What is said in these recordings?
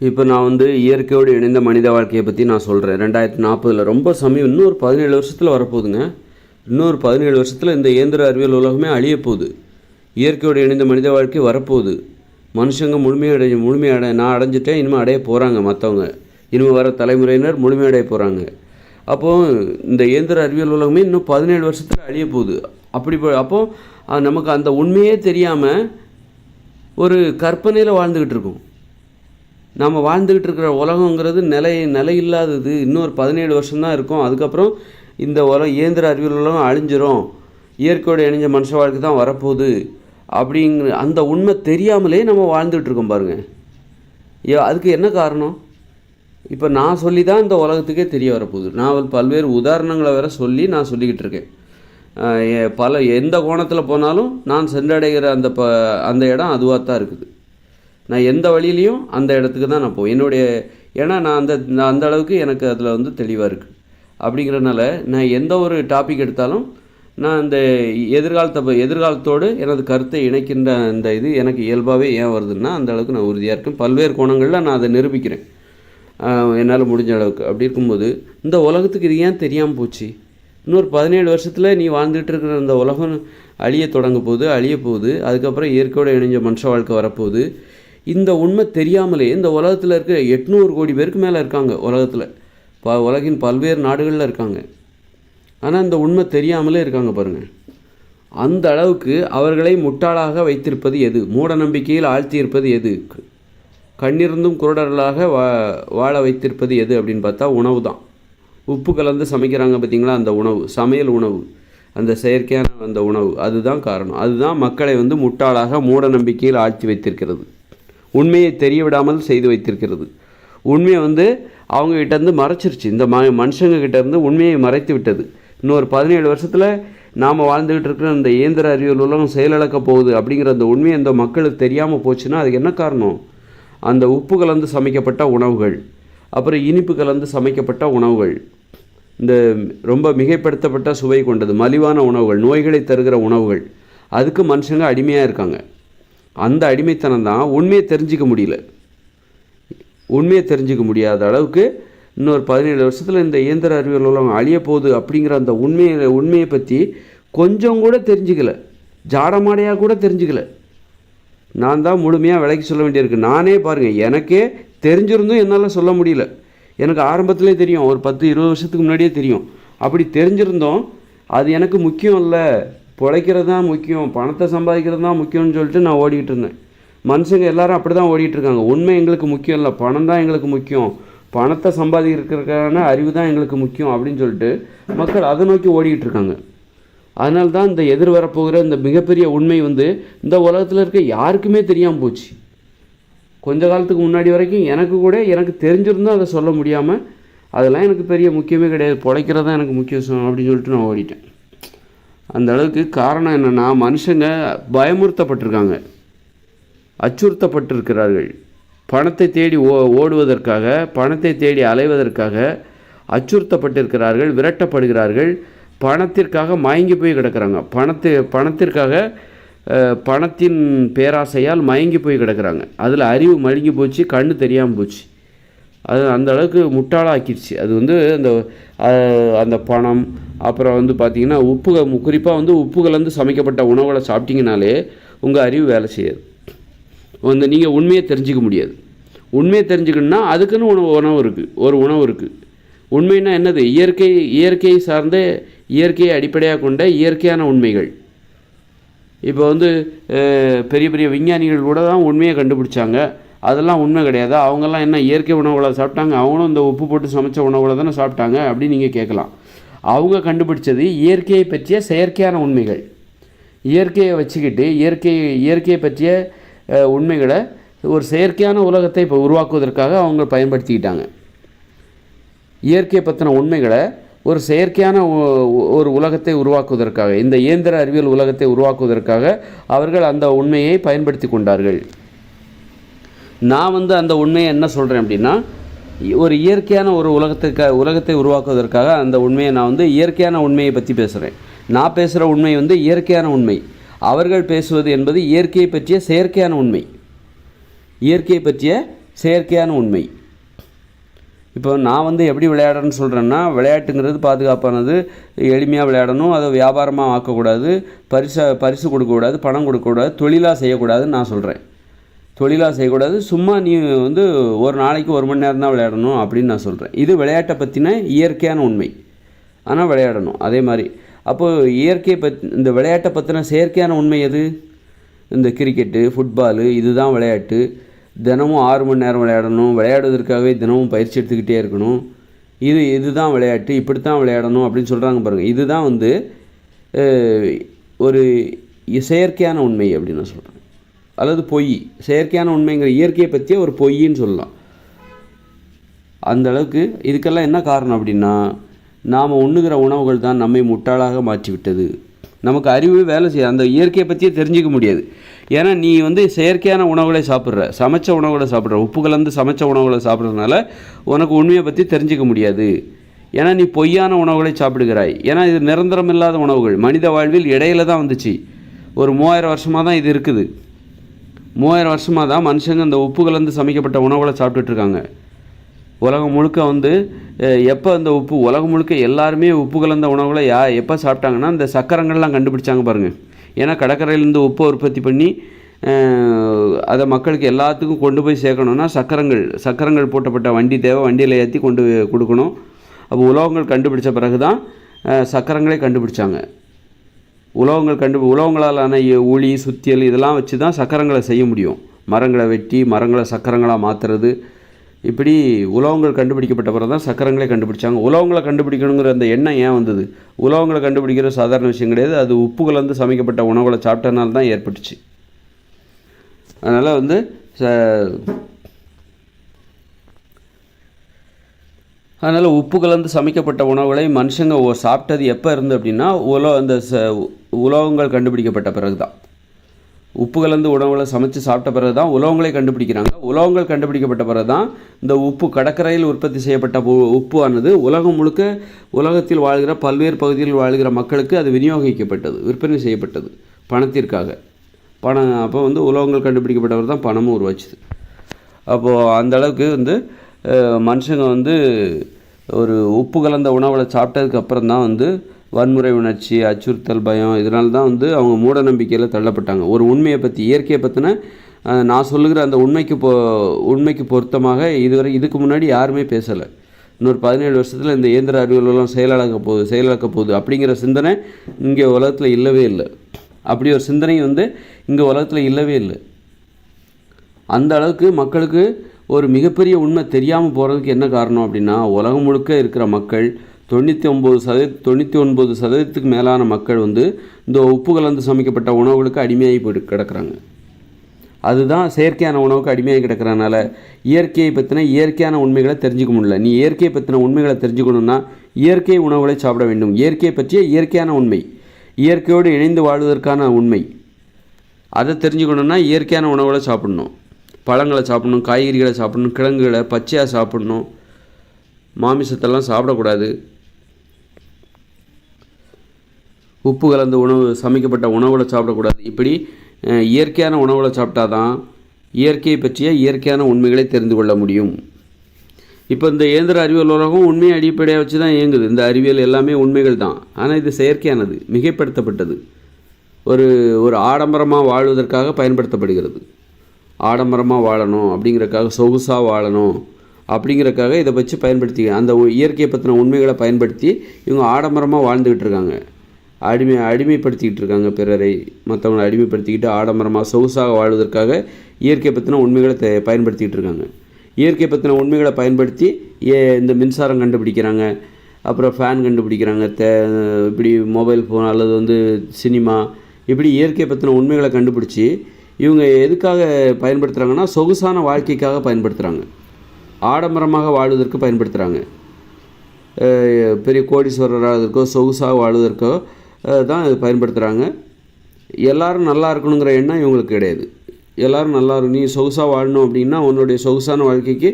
இப்போ நான் வந்து இயற்கையோடு இணைந்த மனித வாழ்க்கையை பற்றி நான் சொல்கிறேன் ரெண்டாயிரத்தி நாற்பதில் ரொம்ப சமயம் இன்னும் ஒரு பதினேழு வருஷத்தில் வரப்போகுதுங்க. இன்னொரு பதினேழு வருஷத்தில் இந்த இயந்திர அறிவியல் உலகமே அழியப் போகுது இயற்கையோடு இணைந்த மனித வாழ்க்கை வரப்போகுது. மனுஷங்க முழுமையடைய முழுமையடை நான் அடைஞ்சிட்டேன் இனிமேல் அடைய போகிறாங்க மற்றவங்க இனிமேல் வர தலைமுறையினர் முழுமையடைய போகிறாங்க அப்போது இந்த இயந்திர அறிவியல் உலகமே இன்னும் பதினேழு வருஷத்தில் அழிய போகுது அப்படி போ- அப்போது நமக்கு அந்த உண்மையே தெரியாமல் ஒரு கற்பனையில் வாழ்ந்துக்கிட்டு இருக்கோம். நம்ம வாழ்ந்துக்கிட்டு இருக்கிற உலகங்கிறது நிலை நிலை இல்லாதது. இன்னொரு பதினேழு வருஷம்தான் இருக்கும். அதுக்கப்புறம் இந்த உலகம் இயந்திர அறிவியல் உலகம் அழிஞ்சிரும். இயற்கையோடு இணைஞ்ச மனுஷ வாழ்க்கை தான் வரப்போகுது. அப்படிங்கிற அந்த உண்மை தெரியாமலே நம்ம வாழ்ந்துட்டு இருக்கோம் பாருங்க. ஏ அதுக்கு என்ன காரணம்? இப்போ நான் சொல்லி தான் இந்த உலகத்துக்கே தெரிய வரப்போகுது. நான் பல்வேறு உதாரணங்களை வேற சொல்லி நான் சொல்லிக்கிட்டு இருக்கேன். பல எந்த கோணத்தில் போனாலும் நான் சென்றடைகிற அந்த ப அந்த இடம் அதுவாக தான் இருக்குது. நான் எந்த வழியிலையும் அந்த இடத்துக்கு தான் நான் போவேன். என்னுடைய ஏன்னா நான் அந்த நான் அந்த அளவுக்கு எனக்கு அதில் வந்து தெளிவாக இருக்குது அப்படிங்கிறனால நான் எந்த ஒரு டாபிக் எடுத்தாலும் நான் இந்த எதிர்காலத்தை எதிர்காலத்தோடு எனது கருத்தை இணைக்கின்ற அந்த இது எனக்கு இயல்பாகவே ஏன் வருதுன்னா அந்த அளவுக்கு நான் உறுதியாக இருக்கேன். பல்வேறு கோணங்களில் நான் அதை நிரூபிக்கிறேன். என்னால் முடிஞ்ச அளவுக்கு. அப்படி இருக்கும்போது இந்த உலகத்துக்கு இது ஏன் தெரியாமல் போச்சு? இன்னொரு பதினேழு வருஷத்தில் நீ வாழ்ந்துட்டு இருக்கிற அந்த உலகம் அழிய தொடங்க போகுது அழிய போகுது. அதுக்கப்புறம் இயற்கையோட இணைஞ்ச மனுஷ வாழ்க்கை வரப்போகுது. இந்த உண்மை தெரியாமலே இந்த உலகத்தில் இருக்கிற எட்நூறு கோடி பேருக்கு மேலே இருக்காங்க உலகத்தில். ப உலகின் பல்வேறு நாடுகளில் இருக்காங்க. ஆனால் இந்த உண்மை தெரியாமலே இருக்காங்க பாருங்கள் அந்த அளவுக்கு அவர்களை முட்டாளாக வைத்திருப்பது எது? மூட நம்பிக்கையில் ஆழ்த்தியிருப்பது எது? கண்ணிருந்தும் குருடர்களாக வா வாழ வைத்திருப்பது எது அப்படின்னு பார்த்தா உணவு தான் உப்பு கலந்து சமைக்கிறாங்க பார்த்தீங்களா? அந்த உணவு சமையல் உணவு. அந்த செயற்கையான அந்த உணவு. அதுதான் காரணம். அதுதான் மக்களை வந்து முட்டாளாக மூட நம்பிக்கையில் ஆழ்த்தி வைத்திருக்கிறது. உண்மையை தெரிய விடாமல் செய்து வைத்திருக்கிறது. உண்மையை வந்து அவங்க மறைச்சிருச்சு. இந்த ம மனுஷங்கக்கிட்டேருந்து உண்மையை மறைத்து விட்டது. இன்னொரு பதினேழு வருஷத்தில் நாம் வாழ்ந்துக்கிட்டு இருக்கிற இந்த இயந்திர அறிவியல் உலகம் செயலிழக்க போகுது அப்படிங்கிற அந்த உண்மை அந்த மக்களுக்கு தெரியாமல் போச்சுன்னா அதுக்கு என்ன காரணம்? அந்த உப்பு கலந்து சமைக்கப்பட்ட உணவுகள் அப்புறம் இனிப்பு கலந்து சமைக்கப்பட்ட உணவுகள் இந்த ரொம்ப மிகைப்படுத்தப்பட்ட சுவை கொண்டது மலிவான உணவுகள் நோய்களை தருகிற உணவுகள் அதுக்கு மனுஷங்க அடிமையாக இருக்காங்க. அந்த அடிமைத்தனம் தான் உண்மையை தெரிஞ்சிக்க முடியல. உண்மையை தெரிஞ்சிக்க முடியாத அளவுக்கு இன்னொரு பதினேழு வருஷத்தில் இந்த இயந்திர அறிவியல் உலகம் அழிய போகுது அப்படிங்கிற அந்த உண்மையை உண்மையை பற்றி கொஞ்சம் கூட தெரிஞ்சுக்கல. ஜாடமாடையாக கூட தெரிஞ்சுக்கல. நான் தான் முழுமையாக விலைக்கு சொல்ல வேண்டியிருக்கு. நானே பாருங்கள் எனக்கே தெரிஞ்சிருந்தும் என்னால் சொல்ல முடியல. எனக்கு ஆரம்பத்திலே தெரியும் ஒரு பத்து இருபது வருஷத்துக்கு முன்னாடியே தெரியும். அப்படி தெரிஞ்சிருந்தோம் அது எனக்கு முக்கியம் இல்லை. பிழைக்கிறது தான் முக்கியம் பணத்தை சம்பாதிக்கிறது தான் முக்கியம்னு சொல்லிட்டு நான் ஓடிக்கிட்டு இருந்தேன். மனுஷங்க எல்லாரும் அப்படி தான் ஓடிட்டுருக்காங்க உண்மை எங்களுக்கு முக்கியம் இல்லை பணம் தான் எங்களுக்கு முக்கியம். பணத்தை சம்பாதிக்கிறதுக்கான அறிவு தான் எங்களுக்கு முக்கியம் அப்படின்னு சொல்லிட்டு மக்கள் அதை நோக்கி ஓடிக்கிட்டு இருக்காங்க. அதனால தான் இந்த எதிர் வரப்போகிற இந்த மிகப்பெரிய உண்மை வந்து இந்த உலகத்தில் இருக்க யாருக்குமே தெரியாமல் போச்சு. கொஞ்ச காலத்துக்கு முன்னாடி வரைக்கும் எனக்கு கூட எனக்கு தெரிஞ்சிருந்தும் அதை சொல்ல முடியாமல் அதெல்லாம் எனக்கு பெரிய முக்கியமே கிடையாது. பிழைக்கிறது தான் எனக்கு முக்கியம் அப்படின்னு சொல்லிட்டு நான் ஓடிட்டேன். அந்த அளவுக்கு காரணம் என்னென்னா மனுஷங்க பயமுறுத்தப்பட்டிருக்காங்க. அச்சுறுத்தப்பட்டிருக்கிறார்கள். பணத்தை தேடி ஓ ஓடுவதற்காக பணத்தை தேடி அலைவதற்காக அச்சுறுத்தப்பட்டிருக்கிறார்கள் விரட்டப்படுகிறார்கள். பணத்திற்காக மயங்கி போய் கிடக்கிறாங்க. பணத்தை பணத்திற்காக பணத்தின் பேராசையால் மயங்கி போய் கிடக்கிறாங்க. அதில் அறிவு மழுங்கி போச்சு கண்ணு தெரியாமல் போச்சு. அது அந்த அளவுக்கு முட்டாளாக்கிடுச்சு. அது வந்து அந்த அந்த பணம் அப்புறம் வந்து பார்த்திங்கன்னா உப்பு குறிப்பாக வந்து உப்பு கலந்து சமைக்கப்பட்ட உணவுகளை சாப்பிட்டிங்கனாலே உங்கள் அறிவு வேலை செய்யாது. வந்து நீங்கள் உண்மையை தெரிஞ்சிக்க முடியாது. உண்மையை தெரிஞ்சுக்கணுன்னா அதுக்குன்னு உணவு உணவு இருக்குது ஒரு உணவு இருக்குது உண்மைன்னா என்னது? இயற்கை இயற்கையை சார்ந்த இயற்கையை அடிப்படையாக கொண்ட இயற்கையான உண்மைகள். இப்போ வந்து பெரிய பெரிய விஞ்ஞானிகள் கூட தான் உண்மையை கண்டுபிடிச்சாங்க. அதெல்லாம் உண்மை கிடையாது. அவங்கெல்லாம் என்ன இயற்கை உணவுகளை சாப்பிட்டாங்க? அவங்களும் இந்த உப்பு போட்டு சமைச்ச உணவுகளை தானே சாப்பிட்டாங்க அப்படின்னு நீங்கள் கேட்கலாம். அவங்க கண்டுபிடிச்சது இயற்கையை பற்றிய செயற்கையான உண்மைகள். இயற்கையை வச்சுக்கிட்டு இயற்கை இயற்கையை பற்றிய உண்மைகளை ஒரு செயற்கையான உலகத்தை இப்போ உருவாக்குவதற்காக அவங்க பயன்படுத்திக்கிட்டாங்க. இயற்கை பற்றின உண்மைகளை ஒரு செயற்கையான ஒரு உலகத்தை உருவாக்குவதற்காக இந்த இயந்திர அறிவியல் உலகத்தை உருவாக்குவதற்காக அவர்கள் அந்த உண்மையை பயன்படுத்தி கொண்டார்கள். நான் வந்து அந்த உண்மையை என்ன சொல்கிறேன் அப்படின்னா ஒரு இயற்கையான ஒரு உலகத்துக்காக உலகத்தை உருவாக்குவதற்காக அந்த உண்மையை நான் வந்து இயற்கையான உண்மையை பற்றி பேசுகிறேன் நான் பேசுகிற உண்மை வந்து இயற்கையான உண்மை. அவர்கள் பேசுவது என்பது இயற்கையை பற்றிய செயற்கையான உண்மை. இயற்கையை பற்றிய செயற்கையான உண்மை. இப்போ நான் வந்து எப்படி விளையாடுறேன்னு சொல்கிறேன்னா விளையாட்டுங்கிறது பாதுகாப்பானது எளிமையாக விளையாடணும் அதை வியாபாரமாக ஆக்கக்கூடாது பரிசை பரிசு கொடுக்கக்கூடாது பணம் கொடுக்கக்கூடாது தொழிலாக செய்யக்கூடாதுன்னு நான் சொல்கிறேன் தொழிலாக செய்யக்கூடாது. சும்மா நீ வந்து ஒரு நாளைக்கு ஒரு மணி நேரம் தான் விளையாடணும் அப்படின்னு நான் சொல்கிறேன் இது விளையாட்டை பற்றின இயற்கையான உண்மை. ஆனால் விளையாடணும். அதே மாதிரி அப்போது இயற்கையை பத் இந்த விளையாட்டை பற்றின செயற்கையான உண்மை எது? இந்த கிரிக்கெட்டு ஃபுட்பாலு இதுதான் விளையாட்டு. தினமும் ஆறு மணி நேரம் விளையாடணும். விளையாடுவதற்காகவே தினமும் பயிற்சி எடுத்துக்கிட்டே இருக்கணும். இது இதுதான் விளையாட்டு. இப்படித்தான் விளையாடணும் அப்படின்னு சொல்கிறாங்க பாருங்கள் இதுதான் வந்து ஒரு செயற்கையான உண்மை அப்படின்னு நான் சொல்கிறேன் அல்லது பொய் செயற்கையான உண்மைங்கிற இயற்கையை பற்றியே ஒரு பொய்ன்னு சொல்லலாம். அந்த அளவுக்கு இதுக்கெல்லாம் என்ன காரணம் அப்படின்னா நாம் உண்ணுகிற உணவுகள் தான் நம்மை முட்டாளாக மாற்றிவிட்டது. நமக்கு அறிவு வேலை செய்ய அந்த இயற்கையை பற்றியே தெரிஞ்சிக்க முடியாது. ஏன்னா நீ வந்து செயற்கையான உணவுகளை சாப்பிட்ற சமைச்ச உணவுகளை சாப்பிட்ற உப்பு கலந்து சமைச்ச உணவுகளை சாப்பிட்றதுனால உனக்கு உண்மையை பற்றி தெரிஞ்சிக்க முடியாது. ஏன்னா நீ பொய்யான உணவுகளை சாப்பிடுகிறாய். ஏன்னா இது நிரந்தரம் இல்லாத உணவுகள். மனித வாழ்வில் இடையில தான் வந்துச்சு. ஒரு மூவாயிரம் வருஷமாக தான் இது இருக்குது. மூவாயிரம் வருஷமாக தான் மனுஷங்க இந்த உப்பு கலந்து சமைக்கப்பட்ட உணவுகளை சாப்பிட்டுட்ருக்காங்க உலகம் முழுக்க வந்து எப்போ அந்த உப்பு உலகம் முழுக்க எல்லாருமே உப்பு கலந்த உணவுகளை யா எப்போ சாப்பிட்டாங்கன்னா இந்த சக்கரங்கள்லாம் கண்டுபிடிச்சாங்க பாருங்கள் ஏன்னா கடற்கரையிலேருந்து உப்பை உற்பத்தி பண்ணி அதை மக்களுக்கு எல்லாத்துக்கும் கொண்டு போய் சேர்க்கணுன்னா சக்கரங்கள் சக்கரங்கள் போட்டப்பட்ட வண்டி தேவை வண்டியில் ஏற்றி கொண்டு போய் கொடுக்கணும். அப்போ உலோகங்கள் கண்டுபிடிச்ச பிறகு தான் சக்கரங்களே கண்டுபிடிச்சாங்க. உலோகங்கள் கண்டு உலோகங்களாலான ஊழி சுத்தியல் இதெல்லாம் வச்சு தான் சக்கரங்களை செய்ய முடியும். மரங்களை வெட்டி மரங்களை சக்கரங்களாக மாற்றுறது இப்படி உலோகங்கள் கண்டுபிடிக்கப்பட்ட பிறகு தான் சக்கரங்களே கண்டுபிடிச்சாங்க. உலோகங்களை கண்டுபிடிக்கணுங்கிற அந்த எண்ணம் ஏன் வந்தது? உலோகங்களை கண்டுபிடிக்கிற சாதாரண விஷயம் கிடையாது. அது உப்பு கலந்து சமைக்கப்பட்ட உணவுகளை சாப்பிட்டனால தான் ஏற்பட்டுச்சு. அதனால் வந்து ச- அதனால் உப்பு கலந்து சமைக்கப்பட்ட உணவுகளை மனுஷங்க சாப்பிட்டது எப்போ இருந்து அப்படின்னா உலோ அந்த ச உலோகங்கள் கண்டுபிடிக்கப்பட்ட பிறகு தான் உப்பு கலந்து உணவுகளை சமைச்சு சாப்பிட்ட பிறகு தான் உலோகங்களை கண்டுபிடிக்கிறாங்க. உலோகங்கள் கண்டுபிடிக்கப்பட்ட பிறகு தான் இந்த உப்பு கடற்கரையில் உற்பத்தி செய்யப்பட்ட உ- உப்பு ஆனது உலகம் முழுக்க உலகத்தில் வாழ்கிற பல்வேறு பகுதிகளில் வாழ்கிற மக்களுக்கு அது விநியோகிக்கப்பட்டது விற்பனை செய்யப்பட்டது பணத்திற்காக. பணம் அப்போ வந்து உலோகங்கள் கண்டுபிடிக்கப்பட்டவர் தான் பணமும் உருவாச்சுது. அப்போது அந்த அளவுக்கு வந்து மனுஷங்க வந்து ஒரு உப்பு கலந்த உணவில் சாப்பிட்டதுக்கு அப்புறம் தான் வந்து வன்முறை உணர்ச்சி அச்சுறுத்தல் பயம் இதனால தான் வந்து அவங்க மூட நம்பிக்கையில் தள்ளப்பட்டாங்க. ஒரு உண்மையை பற்றி இயற்கையை பற்றின நான் சொல்லுகிற அந்த உண்மைக்கு பொ உண்மைக்கு பொருத்தமாக இதுவரை இதுக்கு முன்னாடி யாருமே பேசலை. இன்னொரு பதினேழு வருஷத்தில் இந்த இயந்திர அறிவியலாம் செயலாக்க போகுது செயலாக்க போகுது அப்படிங்கிற சிந்தனை இங்கே உலகத்தில் இல்லவே இல்லை. அப்படி ஒரு சிந்தனை வந்து இங்கே உலகத்தில் இல்லவே இல்லை. அந்த அளவுக்கு மக்களுக்கு ஒரு மிகப்பெரிய உண்மை தெரியாமல் போகிறதுக்கு என்ன காரணம் அப்படின்னா உலகம் முழுக்க இருக்கிற மக்கள் தொண்ணூற்றி ஒம்பது சதவீத தொண்ணூற்றி ஒன்பது சதவீதத்துக்கு மேலான மக்கள் வந்து இந்த உப்பு கலந்து சமைக்கப்பட்ட உணவுகளுக்கு அடிமையாகி போயிட்டு கிடக்குறாங்க. அதுதான் செயற்கையான உணவுக்கு அடிமையாகி கிடக்கிறனால இயற்கையை பற்றின இயற்கையான உண்மைகளை தெரிஞ்சுக்க முடியல. நீ இயற்கையை பற்றின உண்மைகளை தெரிஞ்சுக்கணுன்னா இயற்கை உணவுகளை சாப்பிட வேண்டும். இயற்கையை பற்றிய இயற்கையான உண்மை. இயற்கையோடு இணைந்து வாழ்வதற்கான உண்மை. அதை தெரிஞ்சுக்கணுன்னா இயற்கையான உணவுகளை சாப்பிடணும். பழங்களை சாப்பிடணும் காய்கறிகளை சாப்பிடணும் கிழங்குகளை பச்சையாக சாப்பிடணும். மாமிசத்தெல்லாம் சாப்பிடக்கூடாது. உப்பு கலந்த உணவு சமைக்கப்பட்ட உணவுகளை சாப்பிடக்கூடாது. இப்படி இயற்கையான உணவுகளை சாப்பிட்டாதான் இயற்கையை பற்றிய இயற்கையான உண்மைகளை தெரிந்து கொள்ள முடியும். இப்போ இந்த இயந்திர அறிவியல் உலகம் உண்மையை அடிப்படையாக வச்சு தான் இயங்குது. இந்த அறிவியல் எல்லாமே உண்மைகள் தான். ஆனால் இது செயற்கையானது மிகைப்படுத்தப்பட்டது. ஒரு ஒரு ஆடம்பரமாக வாழ்வதற்காக பயன்படுத்தப்படுகிறது. ஆடம்பரமாக வாழணும் அப்படிங்கிறக்காக சொகுசாக வாழணும் அப்படிங்கிறக்காக இதை வச்சு பயன்படுத்தி அந்த இயற்கையை பற்றின உண்மைகளை பயன்படுத்தி இவங்க ஆடம்பரமாக வாழ்ந்துக்கிட்டு இருக்காங்க. அடிமை அடிமைப்படுத்திக்கிட்டு இருக்காங்க பிறரை. மற்றவங்களை அடிமைப்படுத்திக்கிட்டு ஆடம்பரமாக சொகுசாக வாழ்வதற்காக இயற்கை பற்றின உண்மைகளை தே பயன்படுத்திக்கிட்டு இருக்காங்க. இயற்கை பற்றின உண்மைகளை பயன்படுத்தி ஏ இந்த மின்சாரம் கண்டுபிடிக்கிறாங்க. அப்புறம் ஃபேன் கண்டுபிடிக்கிறாங்க. தே இப்படி மொபைல் ஃபோன் அல்லது வந்து சினிமா இப்படி இயற்கை பற்றின உண்மைகளை கண்டுபிடிச்சி இவங்க எதுக்காக பயன்படுத்துகிறாங்கன்னா சொகுசான வாழ்க்கைக்காக பயன்படுத்துகிறாங்க ஆடம்பரமாக வாழ்வதற்கு பயன்படுத்துகிறாங்க பெரிய கோடீஸ்வரராகிறதுக்கோ சொகுசாக வாழ்வதற்கோ தான் இது பயன்படுத்துகிறாங்க எல்லோரும் நல்லா இருக்கணுங்கிற எண்ணம் இவங்களுக்கு கிடையாது. எல்லோரும் நல்லா இருக்கும் நீ சொகுசாக வாழணும் அப்படின்னா உன்னுடைய சொகுசான வாழ்க்கைக்கு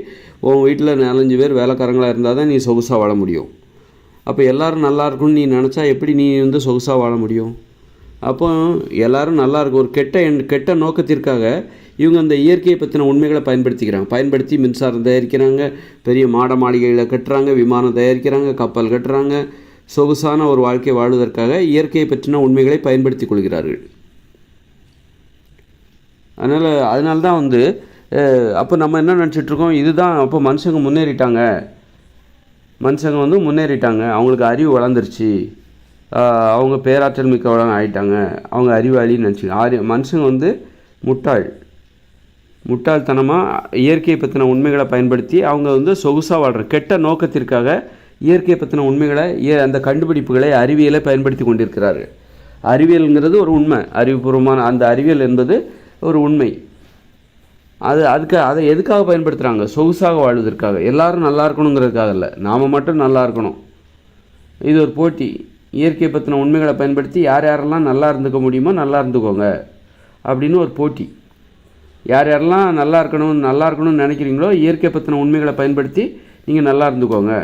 உன் வீட்டில் நாலஞ்சு பேர் வேலைக்காரங்களாக இருந்தால் தான் நீ சொகுசாக வாழ முடியும். அப்போ எல்லோரும் நல்லா இருக்கணும்னு நீ நினச்சா எப்படி நீ வந்து சொகுசாக வாழ முடியும்? அப்போ எல்லாரும் நல்லா இருக்கும். ஒரு கெட்ட எண் கெட்ட நோக்கத்திற்காக இவங்க அந்த இயற்கையை பற்றின உண்மைகளை பயன்படுத்திக்கிறாங்க. பயன்படுத்தி மின்சாரம் தயாரிக்கிறாங்க. பெரிய மாட மாளிகைகளை கட்டுறாங்க விமானம் தயாரிக்கிறாங்க கப்பல் கட்டுறாங்க. சொகுசான ஒரு வாழ்க்கை வாழ்வதற்காக இயற்கையை பற்றின உண்மைகளை பயன்படுத்தி கொள்கிறார்கள். அதனால் அதனால தான் வந்து அப்போ நம்ம என்ன நினச்சிட்டு இருக்கோம்? இதுதான் அப்போ மனுஷங்க முன்னேறிட்டாங்க. மனுஷங்க வந்து முன்னேறிட்டாங்க. அவங்களுக்கு அறிவு வளர்ந்துருச்சு. அவங்க பேராற்றல் மிக்கவளாக ஆகிட்டாங்க அவங்க அறிவாளின்னு நினச்சிங்க ஆரி மனுஷங்க வந்து முட்டாள். முட்டாள்தனமாக இயற்கையை பற்றின உண்மைகளை பயன்படுத்தி அவங்க வந்து சொகுசாக வாழ்கிற கெட்ட நோக்கத்திற்காக இயற்கையை பற்றின உண்மைகளை இய- அந்த கண்டுபிடிப்புகளை அறிவியலை பயன்படுத்தி கொண்டிருக்கிறார்கள் அறிவியல்ங்கிறது ஒரு உண்மை. அறிவுபூர்வமான அந்த அறிவியல் என்பது ஒரு உண்மை. அது அதுக்கு அதை எதுக்காக பயன்படுத்துகிறாங்க சொகுசாக வாழ்வதற்காக. எல்லாரும் நல்லா இருக்கணுங்கிறதுக்காக இல்லை நாம் மட்டும் நல்லா இருக்கணும். இது ஒரு போட்டி. இயற்கை பற்றின உண்மைகளை பயன்படுத்தி யார் யாரெல்லாம் நல்லா இருந்துக்க முடியுமோ நல்லா இருந்துக்கோங்க அப்படின்னு ஒரு போட்டி. யார் யாரெல்லாம் நல்லா இருக்கணும் நல்லா இருக்கணும்னு நினைக்கிறீங்களோ இயற்கை பற்றின உண்மைகளை பயன்படுத்தி நீங்கள் நல்லா இருந்துக்கோங்க.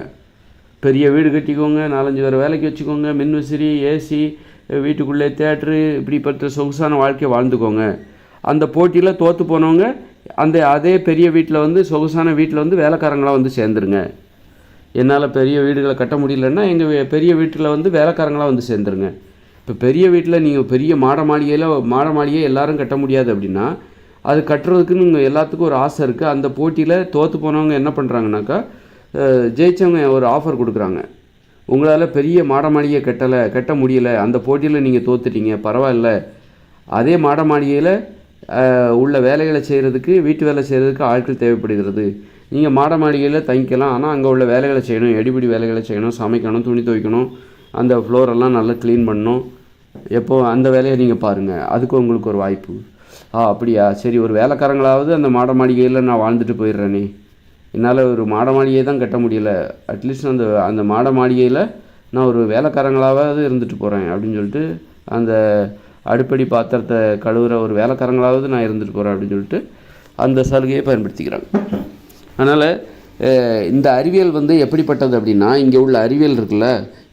பெரிய வீடு கட்டிக்கோங்க நாலஞ்சு பேர் வேலைக்கு வச்சுக்கோங்க மின்விசிறி ஏசி வீட்டுக்குள்ளே தேட்ரு இப்படிப்பட்ட சொகுசான வாழ்க்கையை வாழ்ந்துக்கோங்க. அந்த போட்டியில் தோற்று போனவங்க அந்த அதே பெரிய வீட்டில் வந்து சொகுசான வீட்டில் வந்து வேலைக்காரங்களாக வந்து சேர்ந்துருங்க. என்னால் பெரிய வீடுகளை கட்ட முடியலன்னா எங்கள் பெரிய வீட்டில் வந்து வேலைக்காரங்களாக வந்து சேர்ந்துருங்க. இப்போ பெரிய வீட்டில் நீங்கள் பெரிய மாட மாளிகையில் மாட மாளிகையை எல்லாரும் கட்ட முடியாது அப்படின்னா அது கட்டுறதுக்குன்னு இங்கே எல்லாத்துக்கும் ஒரு ஆசை இருக்குது அந்த போட்டியில் தோற்று போனவங்க என்ன பண்ணுறாங்கனாக்கா ஜெயித்தவங்க ஜெயிச்சவங்க ஒரு ஆஃபர் கொடுக்குறாங்க. உங்களால் பெரிய மாட மாளிகை கட்டலை கட்ட முடியலை அந்த போட்டியில் நீங்கள் தோத்துட்டீங்க பரவாயில்ல. அதே மாட மாளிகையில் உள்ள வேலைகளை செய்கிறதுக்கு வீட்டு வேலை செய்கிறதுக்கு ஆட்கள் தேவைப்படுகிறது. நீங்கள் மாட மாளிகையில் தங்கிக்கலாம். ஆனால் அங்கே உள்ள வேலைகளை செய்யணும். எடிபிடி வேலைகளை செய்யணும். சமைக்கணும். துணி துவைக்கணும். அந்த ஃப்ளோரெல்லாம் நல்லா க்ளீன் பண்ணணும். எப்போ அந்த வேலையை நீங்கள் பாருங்கள் அதுக்கு உங்களுக்கு ஒரு வாய்ப்பு. ஆ அப்படியா? சரி ஒரு வேலைக்காரங்களாவது அந்த மாட மாளிகையில் நான் வாழ்ந்துட்டு போயிடுறேனே. என்னால் ஒரு மாட மாளிகையை தான் கட்ட முடியல. அட்லீஸ்ட் அந்த அந்த மாட மாளிகையில் நான் ஒரு வேலைக்காரங்களாவது இருந்துட்டு போகிறேன் அப்படின்னு சொல்லிட்டு அந்த அடுப்படி பாத்திரத்தை கழுவுற ஒரு வேலைக்காரங்களாவது நான் இருந்துட்டு போகிறேன் அப்படின்னு சொல்லிட்டு அந்த சலுகையை பயன்படுத்திக்கிறாங்க. அதனால் இந்த அறிவியல் வந்து எப்படிப்பட்டது அப்படின்னா இங்கே உள்ள அறிவியல் இருக்குல்ல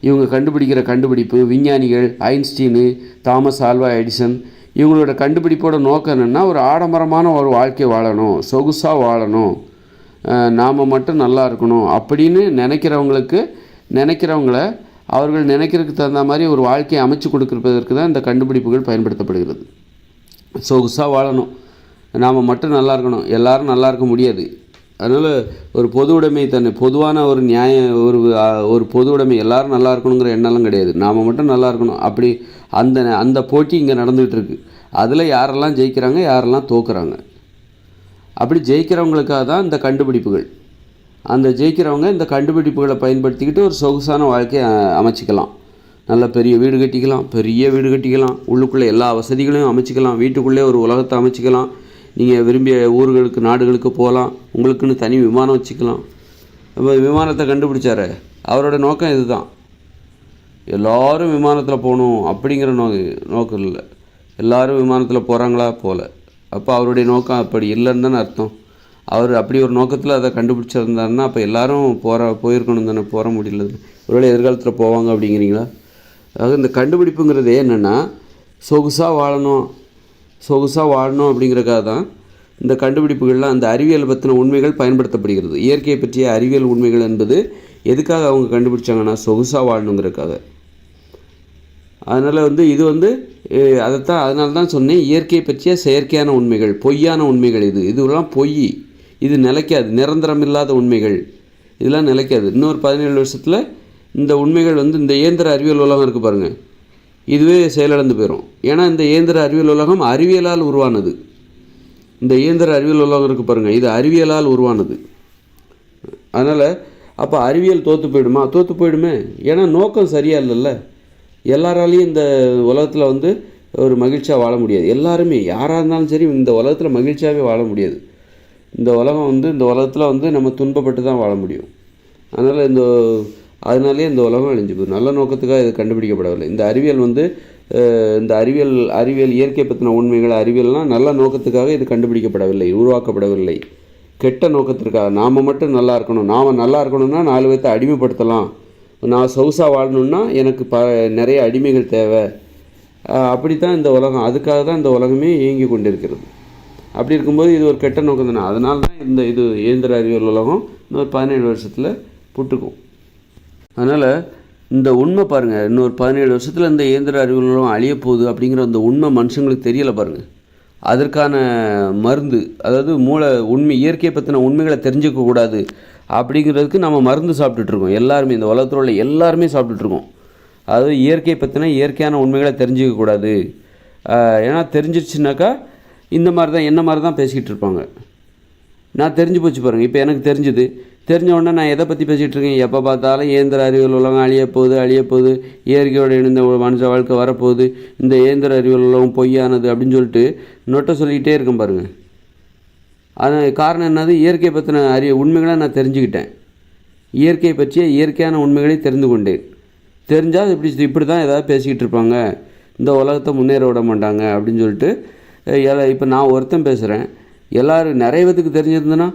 இவங்க கண்டுபிடிக்கிற கண்டுபிடிப்பு விஞ்ஞானிகள் ஐன்ஸ்டீனு தாமஸ் ஆல்வா எடிசன் இவங்களோட கண்டுபிடிப்போட நோக்கம் என்னென்னா ஒரு ஆடம்பரமான ஒரு வாழ்க்கை வாழணும் சொகுசாக வாழணும். நாம் மட்டும் நல்லா இருக்கணும் அப்படின்னு நினைக்கிறவங்களுக்கு நினைக்கிறவங்கள அவர்கள் நினைக்கிறதுக்கு தகுந்த மாதிரி ஒரு வாழ்க்கையை அமைச்சு கொடுக்குறதற்கு தான் இந்த கண்டுபிடிப்புகள் பயன்படுத்தப்படுகிறது. சொகுசாக வாழணும். நாம் மட்டும் நல்லா இருக்கணும். எல்லோரும் நல்லா இருக்க முடியாது. அதனால் ஒரு பொது உடைமை தன்னை பொதுவான ஒரு நியாயம் ஒரு ஒரு பொது உடைமை எல்லாரும் நல்லா இருக்கணுங்கிற எண்ணம்லாம் கிடையாது. நாம் மட்டும் நல்லா இருக்கணும். அப்படி அந்த அந்த போட்டி இங்கே நடந்துகிட்டு இருக்கு அதில் யாரெல்லாம் ஜெயிக்கிறாங்க யாரெல்லாம் தோக்குறாங்க? அப்படி ஜெயிக்கிறவங்களுக்காக தான் இந்த கண்டுபிடிப்புகள். அந்த ஜெயிக்கிறவங்க இந்த கண்டுபிடிப்புகளை பயன்படுத்திக்கிட்டு ஒரு சொகுசான வாழ்க்கையை அமைச்சிக்கலாம். நல்ல பெரிய வீடு கட்டிக்கலாம் பெரிய வீடு கட்டிக்கலாம். உள்ளுக்குள்ளே எல்லா வசதிகளையும் அமைச்சிக்கலாம். வீட்டுக்குள்ளே ஒரு உலகத்தை அமைச்சிக்கலாம். நீங்கள் விரும்பிய ஊர்களுக்கு நாடுகளுக்கு போகலாம். உங்களுக்குன்னு தனி விமானம் வச்சுக்கலாம். அப்போ விமானத்தை கண்டுபிடிச்சாரு. அவரோட நோக்கம் இதுதான். எல்லோரும் விமானத்தில் போகணும் அப்படிங்கிற நோ நோக்கம் இல்லை. எல்லாரும் விமானத்தில் போகிறாங்களா போகல அப்போ அவருடைய நோக்கம் அப்படி இல்லைன்னு தானே அர்த்தம். அவர் அப்படி ஒரு நோக்கத்தில் அதை கண்டுபிடிச்சிருந்தாருன்னா அப்போ எல்லாரும் போகிற போயிருக்கணும் தானே போகிற முடியல ஒருவேளை எதிர்காலத்தில் போவாங்க அப்படிங்கிறீங்களா? அதாவது இந்த கண்டுபிடிப்புங்கிறது என்னென்னா சொகுசாக வாழணும். சொகுசாக வாழணும் அப்படிங்கிறக்காக தான் இந்த கண்டுபிடிப்புகள்லாம் அந்த அறிவியல் பற்றின உண்மைகள் பயன்படுத்தப்படுகிறது. இயற்கையை பற்றிய அறிவியல் உண்மைகள் என்பது எதுக்காக அவங்க கண்டுபிடிச்சாங்கன்னா சொகுசாக வாழணுங்கிறதுக்காக. அதனால் வந்து இது வந்து அதைத்தான் அதனால தான் சொன்னேன் இயற்கையை பற்றிய செயற்கையான உண்மைகள் பொய்யான உண்மைகள் இது. இதுவெல்லாம் பொய். இது நிலைக்காது. நிரந்தரம் இல்லாத உண்மைகள். இதெல்லாம் நிலைக்காது. இன்னொரு பதினேழு வருஷத்தில் இந்த உண்மைகள் வந்து இந்த இயந்திர அறிவியல் உலகம் இருக்குது பாருங்கள் இதுவே செயலிழந்து போயிடும் ஏன்னா இந்த இயந்திர அறிவியல் உலகம் அறிவியலால் உருவானது. இந்த இயந்திர அறிவியல் உலகம் இருக்குது பாருங்கள் இது அறிவியலால் உருவானது. அதனால் அப்போ அறிவியல் தோற்று போயிடுமா? தோற்று போயிடுமே. ஏன்னா நோக்கம் சரியாக இல்லைல்ல எல்லாராலையும் இந்த உலகத்தில் வந்து ஒரு மகிழ்ச்சியாக வாழ முடியாது. எல்லாருமே யாராக இருந்தாலும் சரி இந்த உலகத்தில் மகிழ்ச்சியாகவே வாழ முடியாது. இந்த உலகம் வந்து இந்த உலகத்தில் வந்து நம்ம துன்பப்பட்டு தான் வாழ முடியும். அதனால் இந்த அதனாலே இந்த உலகம் அழிஞ்சு போகுது. நல்ல நோக்கத்துக்காக இது கண்டுபிடிக்கப்படவில்லை. இந்த அறிவியல் வந்து இந்த அறிவியல் அறிவியல் இயற்கை பற்றின உண்மைகள் அறிவியல்லாம் நல்ல நோக்கத்துக்காக இது கண்டுபிடிக்கப்படவில்லை உருவாக்கப்படவில்லை. கெட்ட நோக்கத்திற்காக. நாம் மட்டும் நல்லா இருக்கணும். நாம் நல்லா இருக்கணும்னா நாலு பேர்த்த அடிமைப்படுத்தலாம். நான் சவுசாக வாழணும்னா எனக்கு ப நிறைய அடிமைகள் தேவை. அப்படி தான் இந்த உலகம். அதுக்காக தான் இந்த உலகமே இயங்கி கொண்டிருக்கிறது. அப்படி இருக்கும்போது இது ஒரு கெட்ட நோக்கம் தானே அதனால தான் இந்த இது இயந்திர அறிவியல் உலகம் இன்னொரு பதினேழு வருஷத்தில் புட்டுக்கும். அதனால் இந்த உண்மை பாருங்கள் இன்னொரு பதினேழு வருஷத்தில் இந்த இயந்திர அறிவுகளும் அழிய போகுது அப்படிங்கிற அந்த உண்மை மனுஷங்களுக்கு தெரியலை பாருங்கள் அதற்கான மருந்து அதாவது மூளை உண்மை இயற்கையை பற்றின உண்மைகளை தெரிஞ்சுக்கக்கூடாது அப்படிங்கிறதுக்கு நம்ம மருந்து சாப்பிட்டுட்ருக்கோம் எல்லாருமே இந்த உலகத்தில் உள்ள எல்லாருமே சாப்பிட்டுட்ருக்கோம் அதாவது இயற்கையை பற்றின இயற்கையான உண்மைகளை தெரிஞ்சிக்கக்கூடாது ஏன்னா தெரிஞ்சிருச்சுனாக்கா இந்த மாதிரி தான் என்ன மாதிரி தான் பேசிக்கிட்டு இருப்பாங்க. நான் தெரிஞ்சு போச்சு பாருங்கள் இப்போ எனக்கு தெரிஞ்சுது. தெரிஞ்ச உடனே நான் எதை பற்றி பேசிகிட்டு இருக்கேன்? எப்போ பார்த்தாலும் இயந்திர அறிவியல் உலகம் அழிய போகுது அழிய போகுது. இயற்கையோடு இணைந்த மனுஷ வாழ்க்கை வரப்போகுது. இந்த இயந்திர அறிவியல் உலகம் பொய்யானது அப்படின்னு சொல்லிட்டு நொட்டை சொல்லிக்கிட்டே இருக்கேன் பாருங்கள் அது காரணம் என்னது? இயற்கையை பற்றின அறிய உண்மைகளை நான் தெரிஞ்சுக்கிட்டேன். இயற்கையை பற்றிய இயற்கையான உண்மைகளை தெரிந்து கொண்டேன். தெரிஞ்சால் இப்படி இப்படி தான் ஏதாவது பேசிக்கிட்டு இருப்பாங்க. இந்த உலகத்தை முன்னேற விட மாட்டாங்க அப்படின்னு சொல்லிட்டு இப்போ நான் ஒருத்தன் பேசுகிறேன் எல்லோரும் நிறைய பேத்துக்கு தெரிஞ்சிருந்தேன்னா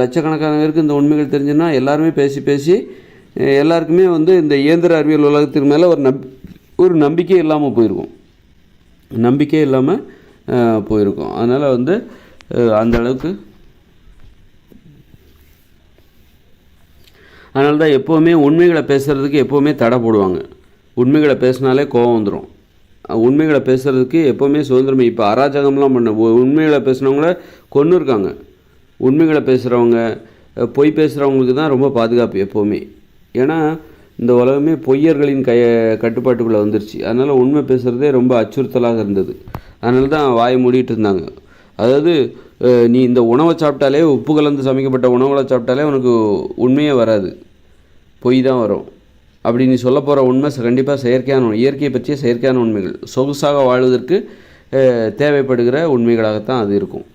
லட்சக்கணக்கான பேருக்கு இந்த உண்மைகள் தெரிஞ்சுன்னா எல்லாருமே பேசி பேசி எல்லாருக்குமே வந்து இந்த இயந்திர அறிவியல் உலகத்துக்கு மேலே ஒரு நம் ஒரு நம்பிக்கை இல்லாமல் போயிருக்கும். நம்பிக்கை இல்லாமல் போயிருக்கும். அதனால் வந்து அந்த அளவுக்கு அதனால தான் எப்போவுமே உண்மைகளை பேசுகிறதுக்கு எப்போவுமே தடை போடுவாங்க. உண்மைகளை பேசினாலே கோவம் வந்துடும் உண்மைகளை பேசுகிறதுக்கு எப்போவுமே சுதந்திரம். இப்போ அராஜகம்லாம் பண்ண உண்மைகளை பேசுனவங்கள கொன்று இருக்காங்க உண்மைகளை பேசுகிறவங்க பொய் பேசுகிறவங்களுக்கு தான் ரொம்ப பாதுகாப்பு எப்போவுமே. ஏன்னா இந்த உலகமே பொய்யர்களின் கைய கட்டுப்பாட்டுக்குள்ளே வந்துருச்சு. அதனால் உண்மை பேசுகிறதே ரொம்ப அச்சுறுத்தலாக இருந்தது. அதனால தான் வாயை மூடிட்டு இருந்தாங்க. அதாவது நீ இந்த உணவை சாப்பிட்டாலே உப்பு கலந்து சமைக்கப்பட்ட உணவுகளை சாப்பிட்டாலே உனக்கு உண்மையே வராது. பொய் தான் வரும். அப்படி நீ சொல்ல போகிற உண்மை கண்டிப்பாக செயற்கையான உண்மை. இயற்கையை பற்றிய செயற்கையான உண்மைகள். சொகுசாக வாழ்வதற்கு தேவைப்படுகிற உண்மைகளாகத்தான் அது இருக்கும்.